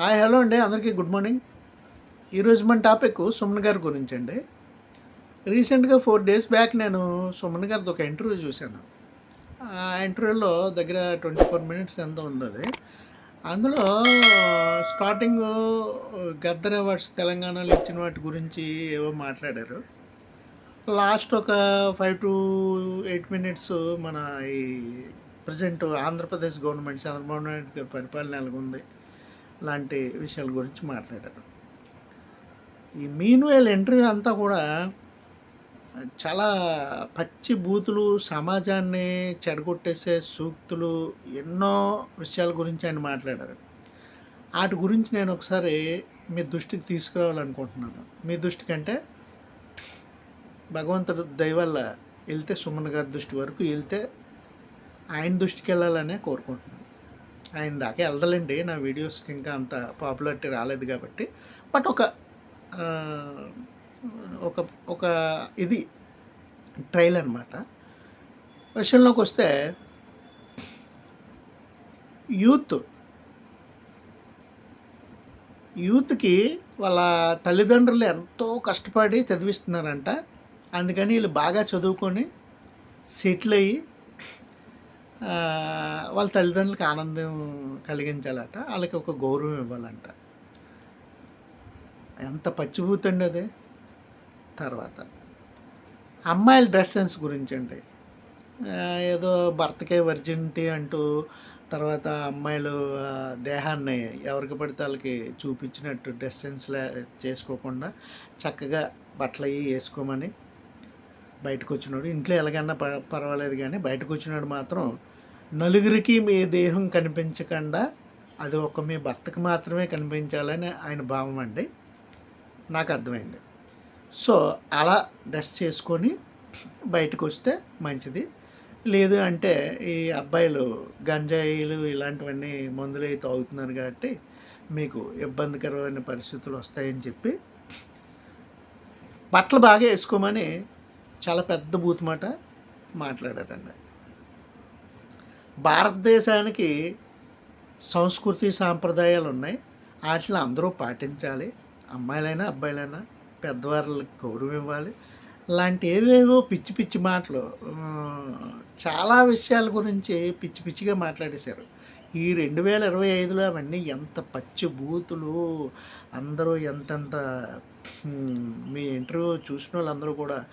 Hi hello అండి. అందరికీ good morning. ఈరోజు మన టాపిక్ సుమన్ గారి గురించి అండి. రీసెంట్గా ఫోర్ డేస్ బ్యాక్ నేను సుమన్ గారిది ఒక ఇంటర్వ్యూ చూశాను. ఆ ఇంటర్వ్యూలో దగ్గర ట్వంటీ ఫోర్ మినిట్స్ ఎంత ఉంది అది? అందులో స్టార్టింగ్ గద్దర్ అవార్డ్స్ తెలంగాణలో ఇచ్చిన వాటి గురించి ఏవో మాట్లాడారు. లాస్ట్ ఒక ఫైవ్ టు ఎయిట్ మినిట్స్ మన ఈ ప్రజెంట్ ఆంధ్రప్రదేశ్ గవర్నమెంట్ చంద్రబాబు నాయుడు గారి పరిపాలన ఎలాగుంది? లాంటి విషయాల గురించి మాట్లాడారు. ఈ మీన్వేల్ ఇంటర్వ్యూ అంతా కూడా చాలా పచ్చి బూతులు సమాజాన్ని చెడగొట్టేసే సూక్తులు ఎన్నో విషయాల గురించి ఆయన మాట్లాడారు. వాటి గురించి నేను ఒకసారి మీ దృష్టికి తీసుకురావాలనుకుంటున్నాను. మీ దృష్టి కంటే భగవంతుడు దయవల్ల వెళ్తే సుమన్ గారి దృష్టి వరకు వెళ్తే ఆయన దృష్టికి వెళ్ళాలనే కోరుకుంటున్నాను. ఆయన దాకా వెళ్దలేండి. నా వీడియోస్కి ఇంకా అంత పాపులారిటీ రాలేదు కాబట్టి. బట్ ఒక ఒక ఒక ఇది ట్రైల్ అనమాట విషయంలోకి వస్తే యూత్ యూత్కి వాళ్ళ తల్లిదండ్రులు ఎంతో కష్టపడి చదివిస్తున్నారంట. అందుకని వీళ్ళు బాగా చదువుకొని సెటిల్ అయ్యి వాళ్ళ తల్లిదండ్రులకు ఆనందం కలిగించాలట. వాళ్ళకి ఒక గౌరవం ఇవ్వాలంట. ఎంత పచ్చిబూతండి అది. తర్వాత అమ్మాయిల డ్రెస్ సెన్స్ గురించి అండి ఏదో భర్తకే వర్జినిటీ అంటూ తర్వాత అమ్మాయిలు దేహాన్ని ఎవరికి పడితే వాళ్ళకి చూపించినట్టు డ్రెస్ సెన్స్ చేసుకోకుండా చక్కగా బట్టలు అవి వేసుకోమని బయటకు వచ్చినాడు. ఇంట్లో ఎలాగైనా ప పర్వాలేదు కానీ బయటకు వచ్చినాడు మాత్రం నలుగురికి మీ దేహం కనిపించకుండా అది ఒక మీ భర్తకు మాత్రమే కనిపించాలని ఆయన భావం అండి. నాకు అర్థమైంది. సో అలా డ్రెస్ చేసుకొని బయటకు వస్తే మంచిది. లేదు అంటే ఈ అబ్బాయిలు గంజాయిలు ఇలాంటివన్నీ మందులు అయితే అవుతున్నారు కాబట్టి మీకు ఇబ్బందికరమైన పరిస్థితులు వస్తాయని చెప్పి బట్టలు బాగా వేసుకోమని చాలా పెద్ద బూతుమాట మాట్లాడారండి. భారతదేశానికి సంస్కృతి సాంప్రదాయాలు ఉన్నాయి. వాటిని అందరూ పాటించాలి. అమ్మాయిలైనా అబ్బాయిలైనా పెద్దవాళ్ళకి గౌరవం ఇవ్వాలి. లాంటి ఏవేవో పిచ్చి పిచ్చి మాటలు చాలా విషయాల గురించి పిచ్చి పిచ్చిగా మాట్లాడేశారు. ఈ రెండు వేల ఇరవై ఐదులో అవన్నీ ఎంత పచ్చి బూతులు అందరూ ఎంతెంత మీ ఇంటర్వ్యూ చూసిన వాళ్ళందరూ కూడా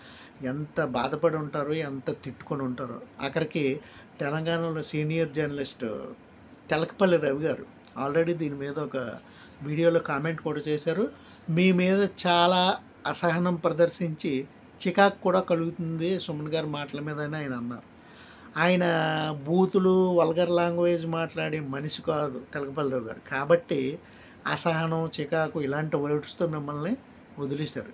ఎంత బాధపడి ఉంటారో ఎంత తిట్టుకొని ఉంటారో. అక్కడికి తెలంగాణలో సీనియర్ జర్నలిస్ట్ తెలకపల్లి రవి గారు ఆల్రెడీ దీని మీద ఒక వీడియోలో కామెంట్ కూడా చేశారు. మీ మీద చాలా అసహనం ప్రదర్శించి చికాకు కూడా కలుగుతుంది సుమన్ గారి మాటల మీద అని ఆయన అన్నారు. ఆయన బూతులు వల్గర్ లాంగ్వేజ్ మాట్లాడే మనిషి కాదు తెలకపల్లి రవి గారు. కాబట్టి అసహనం చికాకు ఇలాంటి వర్డ్స్తో మిమ్మల్ని వదిలేశారు.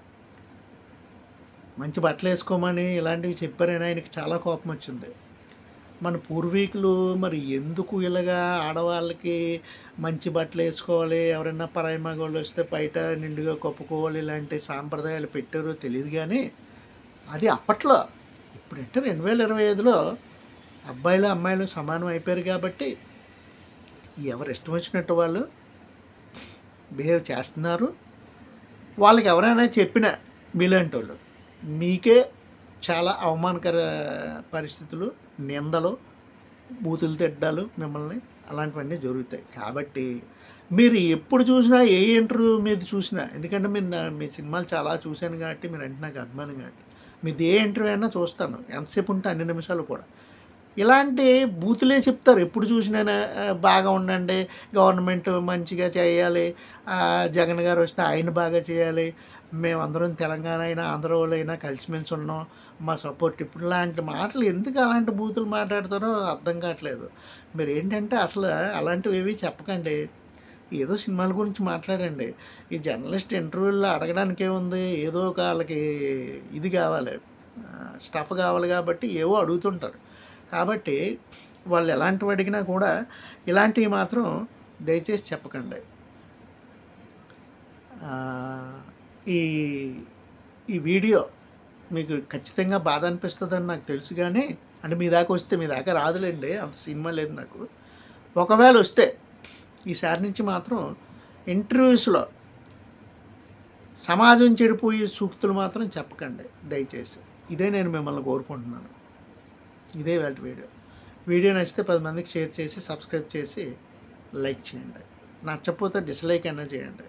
మంచి బట్టలు వేసుకోమని ఇలాంటివి చెప్పారని ఆయనకి చాలా కోపం వచ్చింది. మన పూర్వీకులు మరి ఎందుకు ఇలాగా ఆడవాళ్ళకి మంచి బట్టలు వేసుకోవాలి? ఎవరైనా పరాయి మగవాళ్ళు వస్తే బయట నిండుగా కప్పుకోవాలి ఇలాంటి సాంప్రదాయాలు పెట్టారో తెలియదు కానీ అది అప్పట్లో. ఇప్పుడంటే రెండు వేల ఇరవై ఐదులో అబ్బాయిలు అమ్మాయిలు సమానం అయిపోయారు కాబట్టి ఎవరు ఇష్టం వచ్చినట్టు వాళ్ళు బిహేవ్ చేస్తున్నారు. వాళ్ళకి ఎవరైనా చెప్పిన మీలాంటి వాళ్ళు మీకే చాలా అవమానకర పరిస్థితులు నిందలు బూతులు తిడ్డాలు మిమ్మల్ని అలాంటివన్నీ జరుగుతాయి. కాబట్టి మీరు ఎప్పుడు చూసినా ఏ ఇంటర్వ్యూ మీద చూసినా ఎందుకంటే మీరు నా మీ సినిమాలు చాలా చూశాను కాబట్టి మీరు అంటే నాకు అభిమానం కాబట్టి. మీది ఏ ఇంటర్వ్యూ అయినా చూస్తాను. ఎంతసేపు ఉంటే అన్ని నిమిషాలు కూడా. ఇలాంటి బూతులే చెప్తారు. ఎప్పుడు చూసినా బాగా ఉండండి గవర్నమెంట్ మంచిగా చేయాలి జగన్ గారు వస్తే ఆయన బాగా చేయాలి. మేమందరం తెలంగాణ అయినా ఆంధ్ర వాళ్ళు అయినా కలిసిమెలిసి ఉన్నాం. మా సపోర్ట్ ఇప్పుడు లాంటి మాటలు ఎందుకు అలాంటి బూతులు మాట్లాడతారో అర్థం కావట్లేదు. మీరు ఏంటంటే అసలు అలాంటివి ఏవి చెప్పకండి. ఏదో సినిమాల గురించి మాట్లాడండి. ఈ జర్నలిస్ట్ ఇంటర్వ్యూల్లో అడగడానికి ఏముంది? ఏదో ఒక వాళ్ళకి ఇది కావాలి. స్టఫ్ కావాలి కాబట్టి ఏవో అడుగుతుంటారు. కాబట్టి వాళ్ళు ఎలాంటివి అడిగినా కూడా ఇలాంటివి మాత్రం దయచేసి చెప్పకండి. ఈ ఈ వీడియో మీకు ఖచ్చితంగా బాధ అనిపిస్తుందని నాకు తెలుసు కానీ అంటే మీ దాకా వస్తే మీ దాకా రాదులేండి అంత సినిమా లేదు నాకు. ఒకవేళ వస్తే ఈసారి నుంచి మాత్రం ఇంటర్వ్యూస్లో సమాజం చెడిపోయే సూక్తులు మాత్రం చెప్పకండి దయచేసి. ఇదే నేను మిమ్మల్ని కోరుకుంటున్నాను. ఇదే వాళ్ళ వీడియో. వీడియో నచ్చితే పది మందికి షేర్ చేసి సబ్స్క్రైబ్ చేసి లైక్ చేయండి. నచ్చకపోతే డిస్లైక్ అయినా చేయండి.